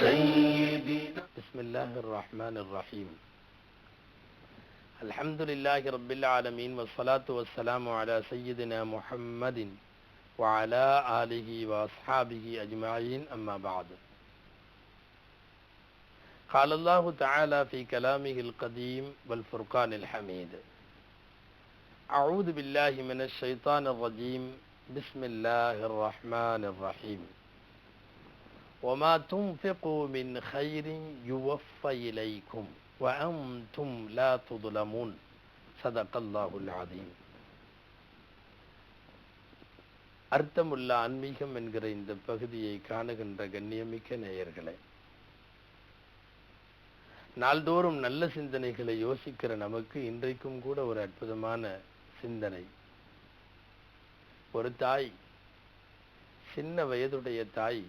سيدنا. بسم الله الرحمن الرحيم. الحمد لله رب العالمين والصلاة والسلام على سيدنا محمد وعلى آله وأصحابه أجمعين. أما بعد. قال الله تعالى في كلامه القديم والفرقان الحميد. أعوذ بالله من الشيطان الرجيم. بسم الله الرحمن الرحيم. ஒமா தும் இலைக்கும் அர்த்தமுள்ள ஆன்மீகம் என்கிற இந்த பகுதியை காணுகின்ற கண்ணியமிக்க நேயர்களே நாள்தோறும் நல்ல சிந்தனைகளை யோசிக்கிற நமக்கு இன்றைக்கும் கூட ஒரு அற்புதமான சிந்தனை. ஒரு தாய் சின்ன வயதுடைய தாய்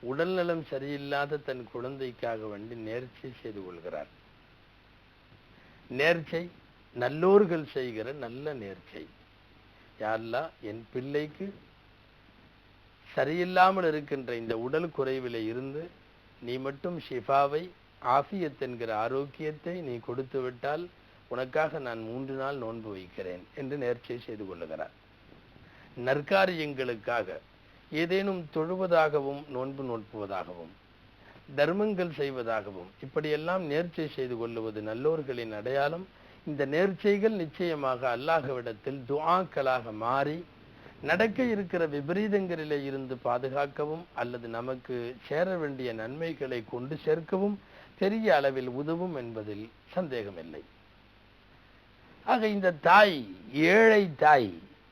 உடல்நலம் சரியில்லாத தன் குழந்தைக்காக வேண்டி நேர்ச்சை செய்து கொள்கிறார். நேர்ச்சை நல்லோர்கள் செய்கிற நல்ல நேர்ச்சை. யாரெல்லாம் என் பிள்ளைக்கு சரியில்லாமல் இருக்கின்ற இந்த உடல் குறைவில் இருந்து நீ மட்டும் ஷிஃபாவை ஆஃபியத் என்கிற ஆரோக்கியத்தை நீ கொடுத்து விட்டால் உனக்காக நான் மூன்று நாள் நோன்பு வைக்கிறேன் என்று நேர்ச்சை செய்து கொள்ளுகிறார். நற்காரியங்களுக்காக ஏதேனும் தொழுவதாகவும் நோன்பு நோட்புவதாகவும் தர்மங்கள் செய்வதாகவும் இப்படியெல்லாம் நேர்ச்சை செய்து கொள்ளுவது நல்லோர்களின் அடையாளம். இந்த நேர்ச்சைகள் நிச்சயமாக அல்லாஹவிடத்தில் துவாக்களாக மாறி நடக்க இருக்கிற விபரீதங்களிலே இருந்து பாதுகாக்கவும் அல்லது நமக்கு சேர வேண்டிய நன்மைகளை கொண்டு சேர்க்கவும் பெரிய அளவில் உதவும் என்பதில் சந்தேகமில்லை. ஆக இந்த தாய் ஏழை தாய்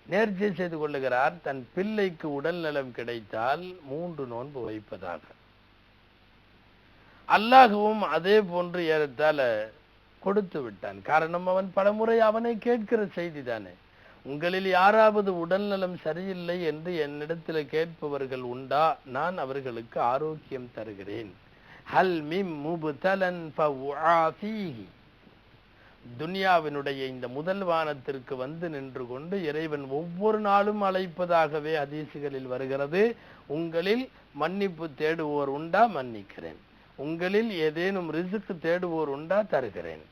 நேர்ச்சி செய்து கொள்ளுகிறார் தன் பிள்ளைக்கு உடல் நலம் கிடைத்தால் மூன்று நோன்பு வைப்பதாக. அல்லாஹுவும் அதே போன்று ஏறத்தால கொடுத்து விட்டான். காரணம் அவன் பலமுறை அவனை கேட்கிற செய்தி தானே. உங்களில் யாராவது உடல் நலம் சரியில்லை என்று என்னிடத்தில் கேட்பவர்கள் உண்டா? நான் அவர்களுக்கு ஆரோக்கியம் தருகிறேன். ஹல் மிம் முபுதலன் ஃபஉஆஃபீஹி துனியாவினுடைய இந்த முதல் வானத்திற்கு வந்து நின்று கொண்டு இறைவன் ஒவ்வொரு நாளும் அழைப்பதாகவே ஹதீசுகளில் வருகிறது. உங்களில் மன்னிப்பு தேடுவோர் உண்டா? மன்னிக்கிறேன். உங்களில் ஏதேனும் ரிசுக்கு தேடுவோர் உண்டா? தருகிறேன்.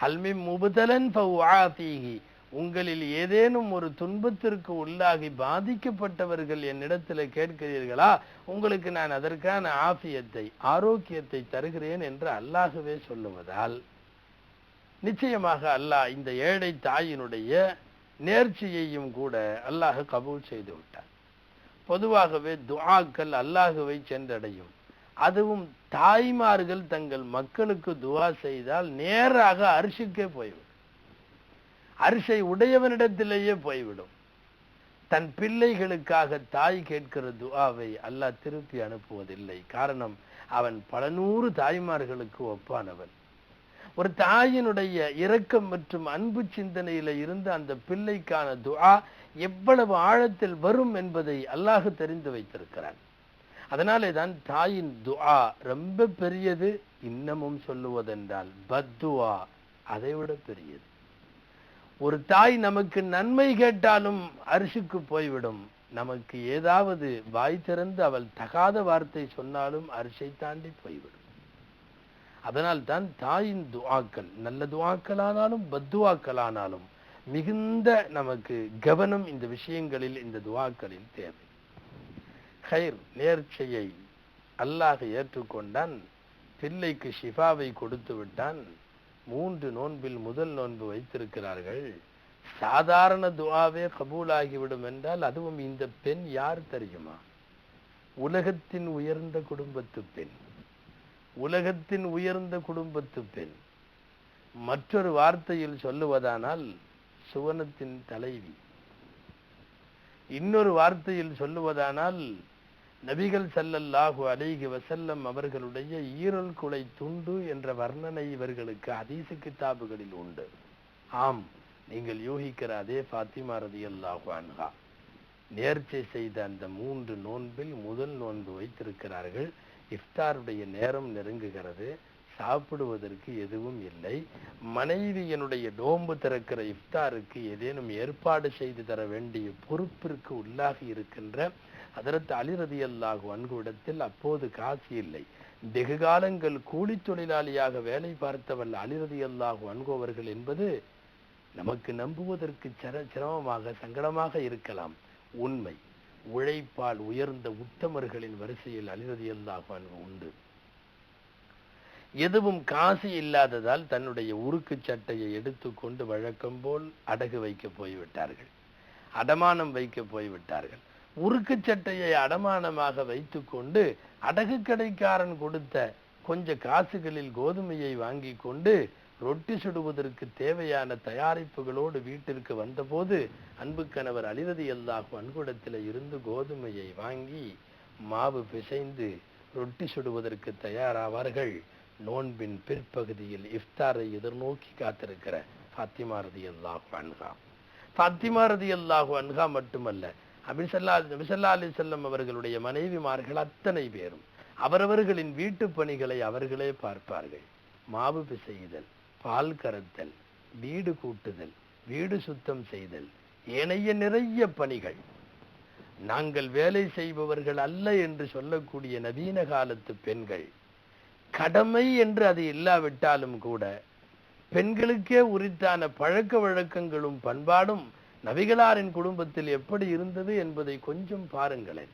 ஹல்மி முபுதலன் ஃபஉஆஃபீஹி உங்களில் ஏதேனும் ஒரு துன்பத்திற்கு உள்ளாகி பாதிக்கப்பட்டவர்கள் என்னிடத்தில் கேட்கிறீர்களா? உங்களுக்கு நான் அதற்கான ஆஃபியத்தை ஆரோக்கியத்தை தருகிறேன் என்று அல்லாகவே சொல்லுவதால். நிச்சயமாக அல்லாஹ் இந்த ஏழை தாயினுடைய நேர்ச்சியையும் கூட அல்லாஹ் கபூல் செய்து விட்டார் பொதுவாகவே துவாக்கள் அல்லாஹுவை சென்றடையும். அதுவும் தாய்மார்கள் தங்கள் மக்களுக்கு துவா செய்தால் நேராக அரிசிக்கே போய்விடும். அரிசை உடையவனிடத்திலேயே போய்விடும். தன் பிள்ளைகளுக்காக தாய் கேட்கிற துவாவை அல்லாஹ் திருப்பி அனுப்புவதில்லை. காரணம் அவன் பல நூறு தாய்மார்களுக்கு ஒப்பானவன். ஒரு தாயினுடைய இரக்கம் மற்றும் அன்பு சிந்தனையில இருந்து அந்த பிள்ளைக்கான துஆ எவ்வளவு ஆழத்தில் வரும் என்பதை அல்லாஹ் தெரிந்து வைத்திருக்கிறான். அதனாலே தான் தாயின் துஆ ரொம்ப பெரியது. இன்னமும் சொல்லுவதென்றால் பத்துவா அதை விட பெரியது. ஒரு தாய் நமக்கு நன்மை கேட்டாலும் அரிசிக்கு போய்விடும். நமக்கு ஏதாவது வாய் திறந்து அவள் தகாத வார்த்தை சொன்னாலும் அரிசை தாண்டி போய்விடும். அதனால் தான் தாயின் துவாக்கள் நல்ல துவாக்களானாலும் பத்துவாக்களானாலும் மிகுந்த நமக்கு கவனம் இந்த விஷயங்களில் இந்த துவாக்களில் தேவை. ஹைர் நேர்ச்சையை அல்லாஹ் ஏற்றுக்கொண்டான் பிள்ளைக்கு ஷிஃபாவை கொடுத்து விட்டான் மூன்று நோன்பில் முதல் நோன்பு வைத்திருக்கிறார்கள். சாதாரண துவாவே கபூலாகிவிடும் என்றால் அதுவும் இந்த பெண் யார் தெரியுமா? உலகத்தின் உயர்ந்த குடும்பத்து பெண். உலகத்தின் உயர்ந்த குடும்பத்து பெண். மற்றொரு வார்த்தையில் சொல்லுவதானால் சுவனத்தின் தலைவி. இன்னொரு வார்த்தையில் சொல்லுவதானால் நபிகள் சல்லல்லாஹு அலைகி வசல்லம் அவர்களுடைய ஈரல் குலை துண்டு என்ற வர்ணனை இவர்களுக்கு அதீசு கித்தாபுகளில் உண்டு. ஆம் நீங்கள் யூகிக்கிற அதே ஃபாத்திமா ரதியல்லாஹு அன்ஹா. நேர்ச்சை செய்த அந்த மூன்று நோன்பில் முதல் நோன்பு வைத்திருக்கிறார்கள். இஃப்தாருடைய நேரம் நெருங்குகிறது. சாப்பிடுவதற்கு எதுவும் இல்லை. மனைவியனுடைய நோன்பு திறக்கிற இஃப்தாருக்கு ஏதேனும் ஏற்பாடு செய்து தர வேண்டிய பொறுப்பிற்கு உள்ளாகி இருக்கின்ற அதற்கு அலிரதி அல்லாஹு அன்குவிடத்தில் அப்போது காசு இல்லை. வெகு காலங்கள் கூலி தொழிலாளியாக வேலை பார்த்தவன் அலிரதி அல்லாஹு அன்கோவர்கள் என்பது நமக்கு நம்புவதற்கு சிர சிரமமாக சங்கடமாக இருக்கலாம். உண்மை. உழைப்பால் உயர்ந்த உத்தமர்களின் வரிசையில் அலிரதியல்லாக உண்டு? எதுவும் காசு இல்லாததால் தன்னுடைய உருக்கு சட்டையை எடுத்துக்கொண்டு வழக்கம் போல் அடகு வைக்க போய்விட்டார்கள். அடமானம் வைக்க போய்விட்டார்கள். உருக்கு சட்டையை அடமானமாக வைத்துக்கொண்டு அடகு கடைக்காரன் கொடுத்த கொஞ்ச காசுகளில் கோதுமையை வாங்கி கொண்டு ரொட்டி சுடுவதற்கு தேவையான தயாரிப்புகளோடு வீட்டிற்கு வந்தபோது அன்பு கணவர் அலிரதி அல்லாஹு அன்குடத்தில் இருந்து கோதுமையை வாங்கி மாவு பிசைந்து ரொட்டி சுடுவதற்கு தயாராவார்கள். நோன்பின் பிற்பகுதியில் இஃப்தாரை எதிர்நோக்கி காத்திருக்கிற ஃபாத்திமா ரதி அல்லாஹு அன்ஹா. ஃபாத்திமா ரதி அல்லாஹு அன்ஹா மட்டுமல்ல அபிசல்லா நபிசல்லா அலி செல்லம் அவர்களுடைய மனைவிமார்கள் அத்தனை பேரும் அவரவர்களின் வீட்டு பணிகளை அவர்களே பார்ப்பார்கள். மாவு பிசையுதல் பால் கறத்தல் வீடு கூட்டுதல் வீடு சுத்தம் செய்தல் ஏனைய நிறைய பணிகள். நாங்கள் வேலை செய்பவர்கள் அல்ல என்று சொல்லக்கூடிய நவீன காலத்து பெண்கள். கடமை என்று அது இல்லாவிட்டாலும் கூட பெண்களுக்கே உரித்தான பழக்க வழக்கங்களும் பண்பாடும் நபிகளாரின் குடும்பத்தில் எப்படி இருந்தது என்பதை கொஞ்சம் பாருங்களேன்.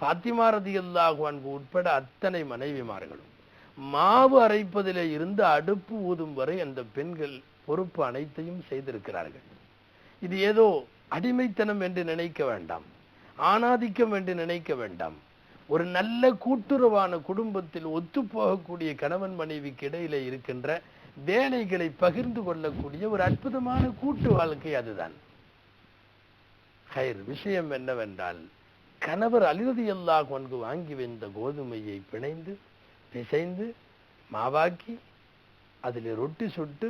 பாத்திமா ரதியல்லாஹு உட்பட அத்தனை மனைவிமார்களும். மாவு அரைப்பதிலே இருந்து அடுப்பு ஊதும் வரை அந்த பெண்கள் பொறுப்பு அனைத்தையும் செய்திருக்கிறார்கள். இது ஏதோ அடிமைத்தனம் என்று நினைக்க வேண்டாம் ஆணாதிக்கம் என்று நினைக்க வேண்டாம். ஒரு நல்ல கூட்டுறவான குடும்பத்தில் ஒத்துப்போகக்கூடிய கணவன் மனைவிக்கு இடையிலே இருக்கின்ற வேலைகளை பகிர்ந்து கொள்ளக்கூடிய ஒரு அற்புதமான கூட்டு வாழ்க்கை அதுதான். ஹைர் விஷயம் என்னவென்றால் கணவர் அலிரதி அல்லா கொண்டு வாங்கி வந்த கோதுமையை பிணைந்து பிசைந்து மாவாக்கி அதில் ரொட்டி சுட்டு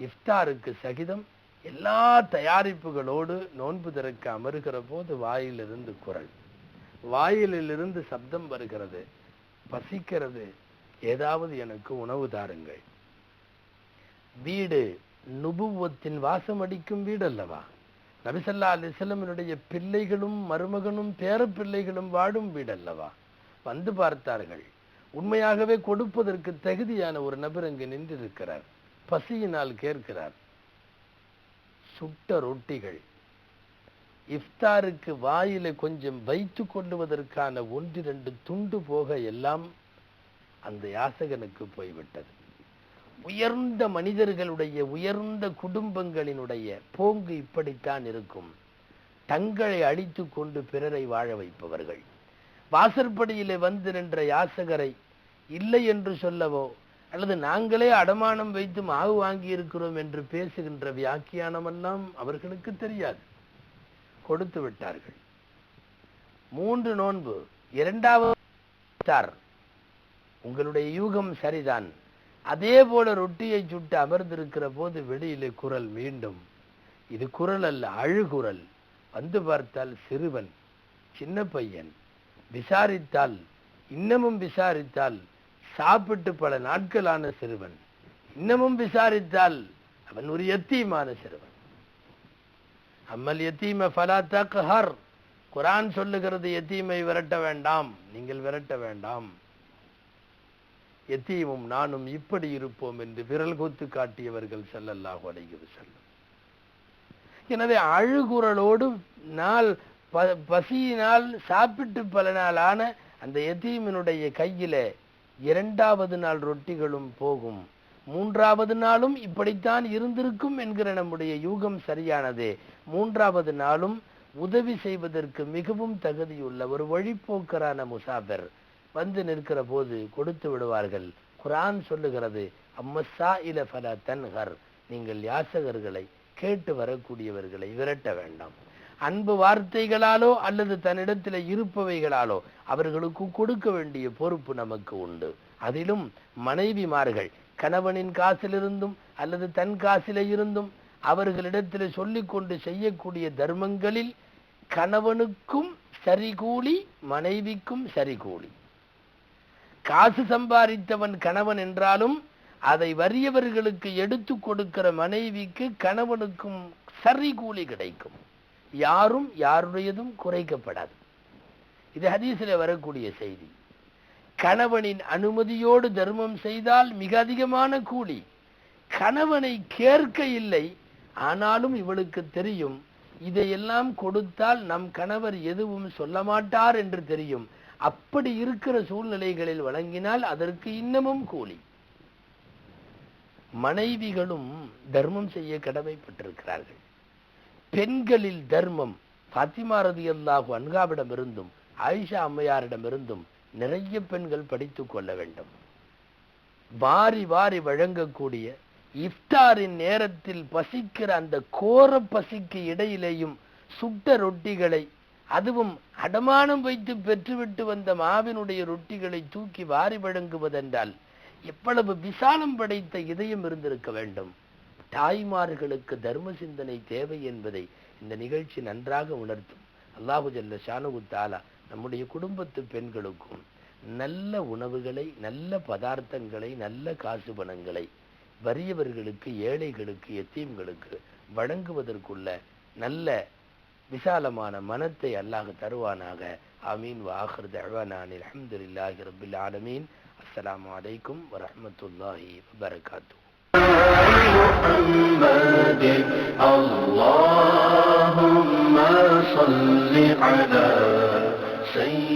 இஃப்தாருக்கு சகிதம் எல்லா தயாரிப்புகளோடு நோன்பு திறக்க அமருகிற போது வாயிலிருந்து குரல். வாயிலிருந்து சப்தம் வருகிறது. பசிக்கிறது ஏதாவது எனக்கு உணவு தாருங்கள். வீடு நுபுவத்தின் வாசம் அடிக்கும் வீடு அல்லவா நபிசல்லா அலிசல்லமனுடைய பிள்ளைகளும் மருமகனும் பேரப்பிள்ளைகளும் வாடும் வீடு அல்லவா வந்து பார்த்தார்கள். உண்மையாகவே கொடுப்பதற்கு தகுதியான ஒரு நபர் அங்கு நின்றிருக்கிறார். பசியினால் கேட்கிறார். சுட்ட ரொட்டிகள். இஃப்தாருக்கு வாயில கொஞ்சம் வைத்து கொள்ளுவதற்கான ஒன்றிரண்டு துண்டு போக எல்லாம் அந்த யாசகனுக்கு போய்விட்டது. உயர்ந்த மனிதர்களுடைய உயர்ந்த குடும்பங்களினுடைய போங்கு இப்படித்தான் இருக்கும். தங்களை அழித்து கொண்டு பிறரை வாழ வைப்பவர்கள். வாசற்படியிலே வந்து நின்ற யாசகரை இல்லை என்று சொல்லவோ அல்லது நாங்களே அடமானம் வைத்து மாவு வாங்கி இருக்கிறோம் என்று பேசுகின்ற வியாக்கியானமெல்லாம் அவர்களுக்கு தெரியாது. கொடுத்து விட்டார்கள். மூன்று நோன்பு இரண்டாவது உங்களுடைய யூகம் சரிதான். அதே போல ரொட்டியை சுட்டு அமர்ந்திருக்கிற போது வெளியிலே குரல் மீண்டும். இது குரல் அல்ல அழுகுரல். வந்து பார்த்தால் சிறுவன் சின்ன பையன். விசாரித்தால் இன்னமும் விசாரித்தால் சாப்பிட்டு பல நாட்களான சிறுவன். இன்னமும் விசாரித்தால் அவன் ஒரு எத்தீமான சிறுவன். அம்மல் எத்தீம ஃபலா தக்ஹர். குரான் சொல்லுகிறது எத்தீமை விரட்ட வேண்டாம் நீங்கள் விரட்ட வேண்டாம். எத்தீமும் நானும் இப்படி இருப்போம் என்று விரல் கொத்து காட்டியவர்கள் ஸல்லல்லாஹு அலைஹி செல்லும் எனவே அழுகுரலோடு நாள் ப- பசியினால் சாப்பிட்டு பல நாளான அந்த எத்தீமினுடைய கையில இரண்டாவது நாள் ரொட்டிகளும் போகும். மூன்றாவது நாளும் இப்படித்தான் இருந்திருக்கும் என்கிற நம்முடைய யூகம் சரியானது. மூன்றாவது நாளும் உதவி செய்வதற்கு மிகவும் தகுதியுள்ள ஒரு வழிப்போக்கரான முசாபர் வந்து நிற்கிற போது கொடுத்து விடுவார்கள். குரான் சொல்லுகிறது அம்மசா இல ஃபல தன்ஹர். நீங்கள் யாசகர்களை கேட்டு வரக்கூடியவர்களை விரட்ட வேண்டாம். அன்பு வார்த்தைகளாலோ அல்லது தன்னிடத்தில் இருப்பவைகளாலோ அவர்களுக்கு கொடுக்க வேண்டிய பொறுப்பு நமக்கு உண்டு. அதிலும் மனைவிமார்கள் கணவனின் காசிலிருந்தும் அல்லது தன் காசில இருந்தும் அவர்களிடத்தில் சொல்லிக்கொண்டு செய்யக்கூடிய தர்மங்களில் கணவனுக்கும் சரி கூலி மனைவிக்கும் சரி கூலி காசு சம்பாதித்தவன் கணவன் என்றாலும் அதை வறியவர்களுக்கு எடுத்து கொடுக்கிற மனைவிக்கு கணவனுக்கும் சரி கூலி கிடைக்கும். யாரும் யாருடையதும் குறைக்கப்படாது. இது ஹதீஸில் வரக்கூடிய செய்தி. கணவனின் அனுமதியோடு தர்மம் செய்தால் மிக அதிகமான கூலி. கணவனை கேட்க இல்லை ஆனாலும் இவளுக்கு தெரியும் இதையெல்லாம் கொடுத்தால் நம் கணவர் எதுவும் சொல்ல மாட்டார் என்று தெரியும். அப்படி இருக்கிற சூழ்நிலைகளில் வழங்கினால் அதற்கு இன்னமும் கூலி. மனைவிகளும் தர்மம் செய்ய கடமைப்பட்டிருக்கிறார்கள். பெண்களில் தர்மம். பாத்திமா ரதியல்லாஹு அன்காவிடமிருந்தும் ஆயிஷா அம்மையாரிடமிருந்தும் நிறைய பெண்கள் படித்து கொள்ள வேண்டும். வாரி வாரி வழங்கக்கூடிய இஃப்தாரின் நேரத்தில் பசிக்கிற அந்த கோர பசிக்கு இடையிலேயும் சுட்ட ரொட்டிகளை அதுவும் அடமானம் வைத்து பெற்றுவிட்டு வந்த மாவினுடைய ரொட்டிகளை தூக்கி வாரி வழங்குவதென்றால் எவ்வளவு விசாலம் படைத்த இதயம் இருந்திருக்க வேண்டும். தாய்மார்களுக்கு தர்ம சிந்தனை தேவை என்பதை இந்த நிகழ்ச்சி நன்றாக உணர்த்தும். அல்லாஹு ஜல்ல ஷானு தாலா நம்முடைய குடும்பத்து பெண்களுக்கும் நல்ல உணவுகளை நல்ல பதார்த்தங்களை நல்ல காசு பணங்களை வறியவர்களுக்கு ஏழைகளுக்கு எத்தீம்களுக்கு வழங்குவதற்குள்ள நல்ல விசாலமான மனத்தை அல்லாஹ் தருவானாக. ஆமீன். வாஹர் தழ்வானான் அஹமதுல்லாஹி ரபில் ஆலமீன். அஸ்லாம் வலைக்கும் வரமத்துல்லாஹி வரகாத்தூ محمد. اللهم صل على سيدنا